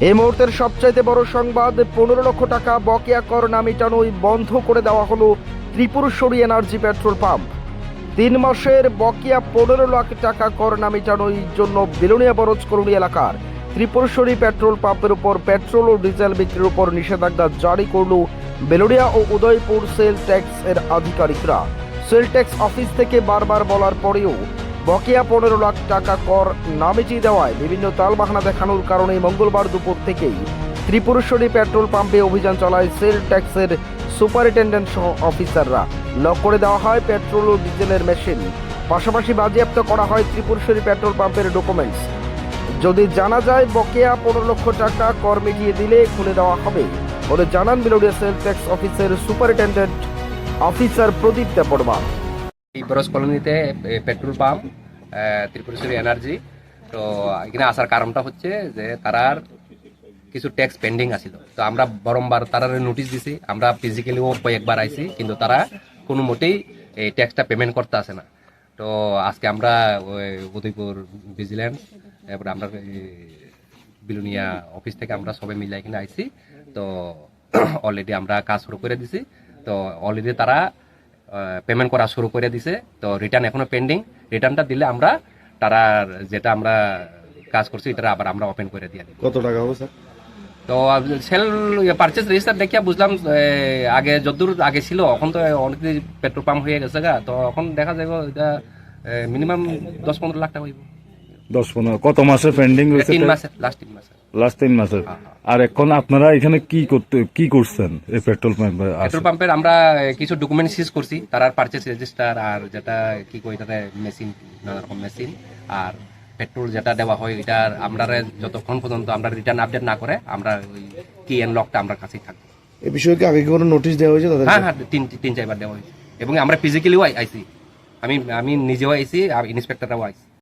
এই মুহূর্তের সবচাইতে বড় সংবাদ, পনেরো লক্ষ টাকা বকেয়া কর না মেটানোই বন্ধ করে দেওয়া হলো ত্রিপুরেশ্বরী এনার্জি পেট্রোল পাম্প। তিন মাসের বকেয়া পনেরো লাখ টাকা কর না মেটানোর জন্য বেলুনিয়া বরজ করুণী এলাকার ত্রিপুরেশ্বরী পেট্রোল পাম্পের উপর পেট্রোল ও ডিজেল বিক্রির উপর নিষেধাজ্ঞা জারি করল বেলুনিয়া ও উদয়পুর সেল ট্যাক্স এর আধিকারিকরা। সেল ট্যাক্স অফিস থেকে বারবার বলার পরেও বকেয়া পনেরো লাখ টাকা কর না মিটিয়ে দেওয়ায় বিভিন্ন তালবাহানা দেখানোর কারণে মঙ্গলবার দুপুর থেকেই ত্রিপুরেশ্বরী পেট্রোল পাম্পে অভিযান চালায় সেল ট্যাক্সের সুপারিনটেন্ডেন্ট সহ অফিসাররা। লক করে দেওয়া হয় পেট্রোল ও ডিজেলের মেশিন। পাশাপাশি বাজেয়াপ্ত করা হয় ত্রিপুরেশ্বরী পেট্রোল পাম্পের ডকুমেন্টস। যদি জানা যায় বকেয়া পনেরো লক্ষ টাকা কর মিটিয়ে দিলে খুলে দেওয়া হবে বলে জানান বিলোডিয়া সেল ট্যাক্স অফিসের সুপারিনটেন্ডেন্ট অফিসার প্রদীপ দেববর্মা। এই কলোনিতে পেট্রোল পাম্প ত্রিপুরেশ্বরী এনার্জি তো এখানে আসার কারণটা হচ্ছে যে তারার কিছু ট্যাক্স পেন্ডিং আছিল তো আমরা বারম্বার তারার নোটিশ দিছি, আমরা ফিজিক্যালিও কয়েকবার আইছি, কিন্তু তারা কোনো মতেই এই ট্যাক্সটা পেমেন্ট করতে আসে না। তো আজকে আমরা ওই উদয়পুর ভিজিলেন্স এরপরে আমরা বিলুনিয়া অফিস থেকে আমরা সবাই মিলে এখানে আইছি। তো অলরেডি আমরা কাজ শুরু করে দিছি। তো অলরেডি তারা পেমেন্ট করা শুরু করে দিছে। তো রিটার্ন এখনও পেন্ডিং রিটার্নটা দিলে আমরা তারা যেটা আমরা কাজ করছি এটা আবার আমরা ওপেন করে দিয়ে দিই কত টাকা হবে স্যার? তো সেল পারচেস রেজিস্টার দেখিয়া বুঝলাম আগে যদ্দূর আগে ছিল এখন তো অনেক পেট্রোল পাম্প হয়ে গেছে গা। তো এখন দেখা যাবে এটা মিনিমাম দশ পনেরো লাখ টাকা হইব। দশ পনেরো কত মাসের পেন্ডিং তিন মাসে লাস্ট তিন মাসে লাস্ট তিন মাসের। আর এখন আপনারা এখানে কি করতে কি করছেন? এই পেট্রোল পাম্পে পেট্রোল পাম্পের আমরা কিছু ডকুমেন্ট সিজ করছি। তার পারচেস রেজিস্টার আর যেটা কি কই এটাতে মেশিন নানা রকম মেশিন আর পেট্রোল যেটা দেওয়া হয় এটার আমরা যতক্ষণ পর্যন্ত আমরা রিটার্ন আপডেট না করে আমরা ওই কি এন লকটা আমরা কাছেই থাকব। এ বিষয়ে কি আগে কি কোনো নোটিশ দেওয়া হয়েছে তাদের? হ্যাঁ হ্যাঁ তিন তিন চারবার দেওয়া হয়েছে। এবং আমরা ফিজিক্যালিও আইছি। আমি আমি নিজেও আইছি আর ইন্সপেক্টররাও আইছি।